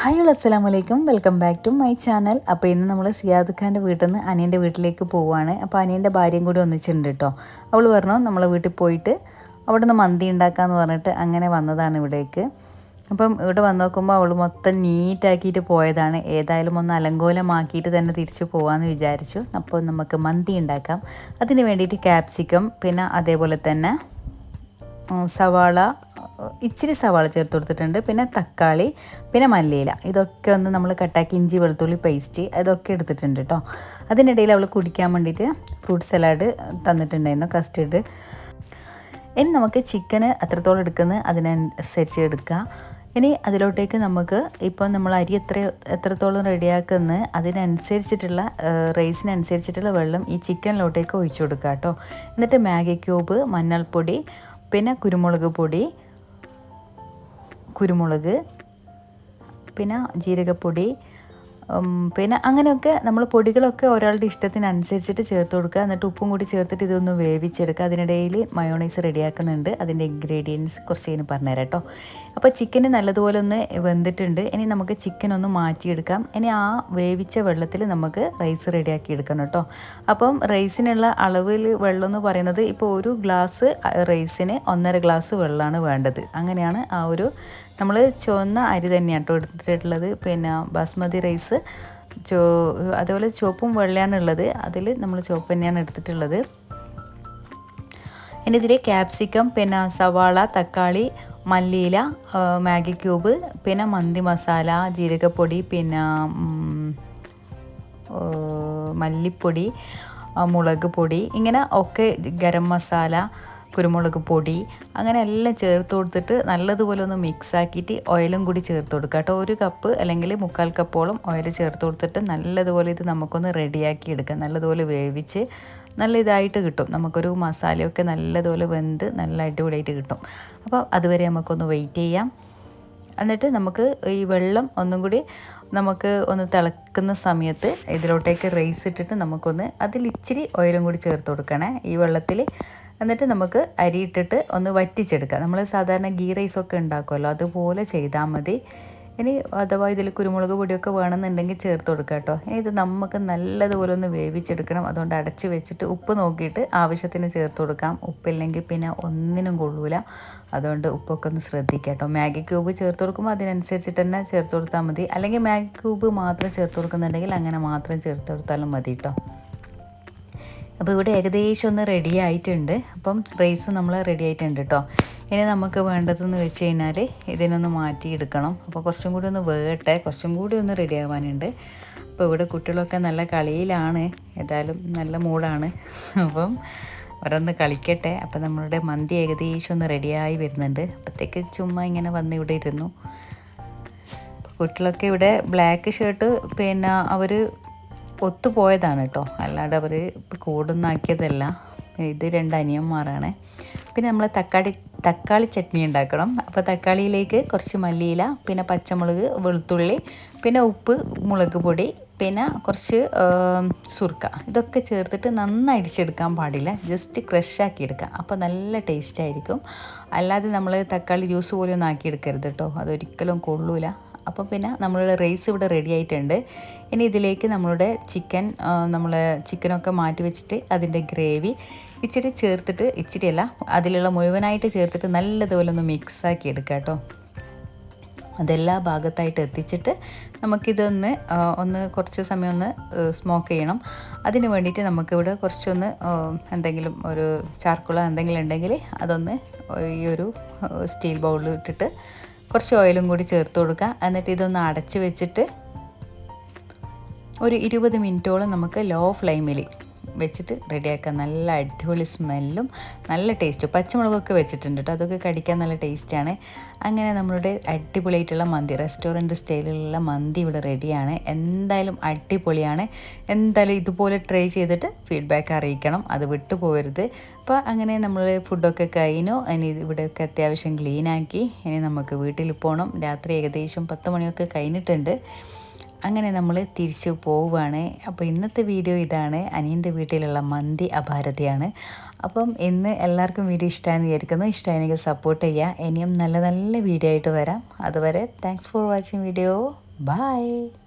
Hi അസ്സലാം വലൈക്കും welcome back to my channel. അപ്പോൾ ഇന്ന് നമ്മൾ സിയാദ് ഖാന്റെ വീട്ടിൽ നിന്ന് അനിയന്റെ വീട്ടിലേക്ക് പോവുകയാണ് അപ്പോൾ അനിയന്റെ ഭാര്യയും കൂടി ഒന്നിച്ചിട്ടുണ്ട് കേട്ടോ. അവൾ പറഞ്ഞു നമ്മളെ വീട്ടിൽ പോയിട്ട് അവിടെ നിന്ന് മന്തി ഉണ്ടാക്കാമെന്ന് പറഞ്ഞിട്ട് അങ്ങനെ വന്നതാണ് ഇവിടേക്ക്. അപ്പം ഇവിടെ വന്ന് നോക്കുമ്പോൾ അവൾ മൊത്തം നീറ്റാക്കിയിട്ട് പോയതാണ്. ഏതായാലും ഒന്ന് അലങ്കോലമാക്കിയിട്ട് തന്നെ തിരിച്ചു പോകാമെന്ന് വിചാരിച്ചു. അപ്പോൾ നമുക്ക് മന്തി ഉണ്ടാക്കാം. അതിന് വേണ്ടിയിട്ട് ക്യാപ്സിക്കം പിന്നെ അതേപോലെ തന്നെ സവാള ഇച്ചിരി സവാള ചേർത്ത് കൊടുത്തിട്ടുണ്ട്. പിന്നെ തക്കാളി പിന്നെ മല്ലിയില. ഇതൊക്കെ ഒന്ന് നമ്മൾ കട്ടാക്കി ഇഞ്ചി വെളുത്തുള്ളി പേസ്റ്റ് ഇതൊക്കെ എടുത്തിട്ടുണ്ട് കേട്ടോ അതിനിടയിൽ അവൾ കുടിക്കാൻ വേണ്ടിയിട്ട് ഫ്രൂട്ട് സലാഡ് തന്നിട്ടുണ്ടായിരുന്നു കസ്റ്റേർഡ് ഇനി നമുക്ക് ചിക്കന് എത്രത്തോളം എടുക്കുന്നത് അതിനനുസരിച്ച് എടുക്കുക ഇനി അതിലോട്ടേക്ക് നമുക്ക് ഇപ്പോൾ നമ്മൾ അരി എത്ര എത്രത്തോളം റെഡിയാക്കുന്ന അതിനനുസരിച്ചിട്ടുള്ള റൈസിനനുസരിച്ചിട്ടുള്ള വെള്ളം ഈ ചിക്കനിലോട്ടേക്ക് ഒഴിച്ചു കൊടുക്കുക കേട്ടോ എന്നിട്ട് മാഗി ക്യൂബ് മഞ്ഞൾപ്പൊടി പിന്നെ കുരുമുളക് പൊടി കുരുമുളക് പിന്നെ ജീരകപ്പൊടി പിന്നെ അങ്ങനെയൊക്കെ നമ്മൾ പൊടികളൊക്കെ ഒരാളുടെ ഇഷ്ടത്തിനനുസരിച്ചിട്ട് ചേർത്ത് കൊടുക്കുക. എന്നിട്ട് ഉപ്പും കൂടി ചേർത്തിട്ട് ഇതൊന്ന് വേവിച്ചെടുക്കുക. അതിനിടയിൽ മയോണൈസ് റെഡിയാക്കുന്നുണ്ട്. അതിന്റെ ഇൻഗ്രീഡിയൻസ് കുറച്ച് കഴിഞ്ഞ് പറഞ്ഞുതരാം കേട്ടോ. അപ്പോൾ ചിക്കന് നല്ലതുപോലെ ഒന്ന് വെന്തിട്ടുണ്ട്. ഇനി നമുക്ക് ചിക്കൻ ഒന്ന് മാറ്റിയെടുക്കാം. ഇനി ആ വേവിച്ച വെള്ളത്തിൽ നമുക്ക് റൈസ് റെഡിയാക്കി എടുക്കണം കേട്ടോ. അപ്പം റൈസിനുള്ള അളവിൽ വെള്ളം എന്ന് പറയുന്നത് ഇപ്പോൾ ഒരു ഗ്ലാസ് റൈസിന് ഒന്നര ഗ്ലാസ് വെള്ളമാണ് വേണ്ടത്. അങ്ങനെയാണ് ആ ഒരു നമ്മൾ ചുവന്ന അരി തന്നെയാണ് കേട്ടോ എടുത്തിട്ടുള്ളത്. പിന്നെ ബാസ്മതി റൈസ് ചോ അതുപോലെ ചുവപ്പും വെള്ളയാണ് ഉള്ളത്. അതിൽ നമ്മൾ ചുവപ്പ് തന്നെയാണ് എടുത്തിട്ടുള്ളത്. ഇനി ഇതിൽ ക്യാപ്സിക്കം പിന്നെ സവാള തക്കാളി മല്ലിയില മാഗി ക്യൂബ് പിന്നെ മന്തി മസാല ജീരകപ്പൊടി പിന്നെ മല്ലിപ്പൊടി മുളക് പൊടി ഇങ്ങനെ ഒക്കെ ഗരം മസാല കുരുമുളക് പൊടി അങ്ങനെ എല്ലാം ചേർത്ത് കൊടുത്തിട്ട് നല്ലതുപോലെ ഒന്ന് മിക്സ് ആക്കിയിട്ട് ഓയിലും കൂടി ചേർത്ത് കൊടുക്കുക. കേട്ടോ ഒരു കപ്പ് അല്ലെങ്കിൽ മുക്കാൽ കപ്പോളം ഓയിൽ ചേർത്ത് കൊടുത്തിട്ട് നല്ലതുപോലെ ഇത് നമുക്കൊന്ന് റെഡിയാക്കി എടുക്കാം. നല്ലതുപോലെ വേവിച്ച് നല്ല ഇതായിട്ട് കിട്ടും. നമുക്കൊരു മസാലയൊക്കെ നല്ലതുപോലെ വെന്ത് നല്ല അടിപൊളിയായിട്ട് കിട്ടും. അപ്പോൾ അതുവരെ നമുക്കൊന്ന് വെയിറ്റ് ചെയ്യാം. എന്നിട്ട് നമുക്ക് ഈ വെള്ളം ഒന്നും കൂടി നമുക്ക് ഒന്ന് തിളക്കുന്ന സമയത്ത് ഇതിലോട്ടേക്ക് റൈസ് ഇട്ടിട്ട് നമുക്കൊന്ന് അതിൽ ഇച്ചിരി ഓയിലും കൂടി ചേർത്ത് കൊടുക്കണേ. ഈ വെള്ളത്തിൽ എന്നിട്ട് നമുക്ക് അരി ഇട്ടിട്ട് ഒന്ന് വറ്റിച്ചെടുക്കാം. നമ്മൾ സാധാരണ ഗീ റൈസൊക്കെ ഉണ്ടാക്കുമല്ലോ അതുപോലെ ചെയ്താൽ മതി. ഇനി അഥവാ ഇതിൽ കുരുമുളക് പൊടിയൊക്കെ വേണമെന്നുണ്ടെങ്കിൽ ചേർത്ത് കൊടുക്കാം കേട്ടോ. ഇത് നമുക്ക് നല്ലതുപോലെ ഒന്ന് വേവിച്ചെടുക്കണം. അതുകൊണ്ട് അടച്ച് വെച്ചിട്ട് ഉപ്പ് നോക്കിയിട്ട് ആവശ്യത്തിന് ചേർത്ത് കൊടുക്കാം. ഉപ്പില്ലെങ്കിൽ പിന്നെ ഒന്നിനും കൊള്ളൂല. അതുകൊണ്ട് ഉപ്പൊക്കെ ഒന്ന് ശ്രദ്ധിക്കാം കേട്ടോ. മാഗി ക്യൂബ് ചേർത്ത് കൊടുക്കുമ്പോൾ അതിനനുസരിച്ചിട്ട് തന്നെ ചേർത്ത് കൊടുത്താൽ മതി. അല്ലെങ്കിൽ മാഗി ക്യൂബ് മാത്രം ചേർത്ത് കൊടുക്കുന്നുണ്ടെങ്കിൽ അങ്ങനെ മാത്രം ചേർത്ത് കൊടുത്താലും മതി കേട്ടോ. അപ്പോൾ ഇവിടെ ഏകദേശം ഒന്ന് റെഡി ആയിട്ടുണ്ട്. അപ്പം റൈസും നമ്മൾ റെഡി ആയിട്ടുണ്ട് കേട്ടോ ഇനി നമുക്ക് വേണ്ടതെന്ന് വെച്ച് കഴിഞ്ഞാൽ ഇതിനൊന്ന് മാറ്റിയെടുക്കണം. അപ്പോൾ കുറച്ചും കൂടി ഒന്ന് വേട്ടെ. കുറച്ചും കൂടി ഒന്ന് റെഡി ആവാനുണ്ട്. അപ്പോൾ ഇവിടെ കുട്ടികളൊക്കെ നല്ല കളിയിലാണ്. ഏതായാലും നല്ല മൂഡാണ്. അപ്പം അവരൊന്ന് കളിക്കട്ടെ. അപ്പോൾ നമ്മളുടെ മന്തി ഏകദേശം ഒന്ന് റെഡിയായി വരുന്നുണ്ട്. അപ്പോഴത്തേക്ക് ചുമ്മാ ഇങ്ങനെ വന്ന് ഇവിടെ ഇരുന്നു. കുട്ടികളൊക്കെ ഇവിടെ ബ്ലാക്ക് ഷർട്ട് പിന്നെ അവർ ഒത്തുപോയതാണ് കേട്ടോ. അല്ലാണ്ട് അവർ കൂടുന്നാക്കിയതല്ല. ഇത് രണ്ട് അനിയന്മാരാണ്. പിന്നെ നമ്മൾ തക്കാളി തക്കാളി ചട്നി ഉണ്ടാക്കണം. അപ്പോൾ തക്കാളിയിലേക്ക് കുറച്ച് മല്ലിയില പിന്നെ പച്ചമുളക് വെളുത്തുള്ളി പിന്നെ ഉപ്പ് മുളക് പൊടി പിന്നെ കുറച്ച് സുർക്ക. ഇതൊക്കെ ചേർത്തിട്ട് നന്നായി അടിച്ചെടുക്കാൻ പാടില്ല. ജസ്റ്റ് ക്രഷ് ആക്കി എടുക്കുക. അപ്പോൾ നല്ല ടേസ്റ്റ് ആയിരിക്കും. അല്ലാതെ നമ്മൾ തക്കാളി ജ്യൂസ് പോലും ഒന്നും ആക്കിയെടുക്കരുത് കേട്ടോ. അതൊരിക്കലും കൊള്ളൂല. അപ്പോൾ പിന്നെ നമ്മളുടെ റൈസ് ഇവിടെ റെഡി ആയിട്ടുണ്ട്. ഇനി ഇതിലേക്ക് നമ്മളുടെ ചിക്കൻ നമ്മൾ ചിക്കനൊക്കെ മാറ്റി വെച്ചിട്ട് അതിന്റെ ഗ്രേവി ഇച്ചിരി ചേർത്തിട്ട് ഇച്ചിരിയല്ല അതിലുള്ള മുഴുവനായിട്ട് ചേർത്തിട്ട് നല്ലതുപോലെ ഒന്ന് മിക്സാക്കി എടുക്കുക കേട്ടോ. അതെല്ലാ ഭാഗത്തായിട്ട് എത്തിച്ചിട്ട് നമുക്കിതൊന്ന് ഒന്ന് കുറച്ച് സമയം ഒന്ന് സ്മോക്ക് ചെയ്യണം. അതിന് വേണ്ടിയിട്ട് നമുക്കിവിടെ കുറച്ചൊന്ന് എന്തെങ്കിലും ഒരു ചാർക്കുള എന്തെങ്കിലും ഉണ്ടെങ്കിൽ അതൊന്ന് ഈ ഒരു സ്റ്റീൽ ബൗളിൽ ഇട്ടിട്ട് കുറച്ച് ഓയിലും കൂടി ചേർത്ത് കൊടുക്കുക. എന്നിട്ട് ഇതൊന്ന് അടച്ച് വെച്ചിട്ട് ഒരു ഇരുപത് മിനിറ്റോളം നമുക്ക് ലോ ഫ്ലെയിമിൽ വെച്ചിട്ട് റെഡിയാക്കാം. നല്ല അടിപൊളി സ്മെല്ലും നല്ല ടേസ്റ്റും. പച്ചമുളകൊക്കെ വെച്ചിട്ടുണ്ട് കേട്ടോ. അതൊക്കെ കടിക്കാൻ നല്ല ടേസ്റ്റാണ്. അങ്ങനെ നമ്മളുടെ അടിപൊളിയായിട്ടുള്ള മന്തി റെസ്റ്റോറന്റ് സ്റ്റൈലിലുള്ള മന്തി ഇവിടെ റെഡിയാണ്. എന്തായാലും അടിപൊളിയാണ്. എന്തായാലും ഇതുപോലെ ട്രൈ ചെയ്തിട്ട് ഫീഡ്ബാക്ക് അറിയിക്കണം. അത് വിട്ടു അപ്പോൾ അങ്ങനെ നമ്മൾ ഫുഡൊക്കെ കഴിഞ്ഞു. ഇനി ഇവിടെയൊക്കെ അത്യാവശ്യം ക്ലീനാക്കി. ഇനി നമുക്ക് വീട്ടിൽ പോകണം. രാത്രി ഏകദേശം പത്ത് മണിയൊക്കെ കഴിഞ്ഞിട്ടുണ്ട്. അങ്ങനെ നമ്മൾ തിരിച്ചു പോവുകയാണ് അപ്പോൾ ഇന്നത്തെ വീഡിയോ ഇതാണ്. അനിയന്റെ വീട്ടിലുള്ള മന്തി അപാരതയാണ്. അപ്പം ഇന്ന് എല്ലാവർക്കും വീഡിയോ ഇഷ്ടമായെന്ന് വിചാരിക്കുന്നു. ഇഷ്ടമായെങ്കിൽ സപ്പോർട്ട് ചെയ്യുക ഇനിയും നല്ല നല്ല വീഡിയോ ആയിട്ട് വരാം. അതുവരെ thanks for watching video bye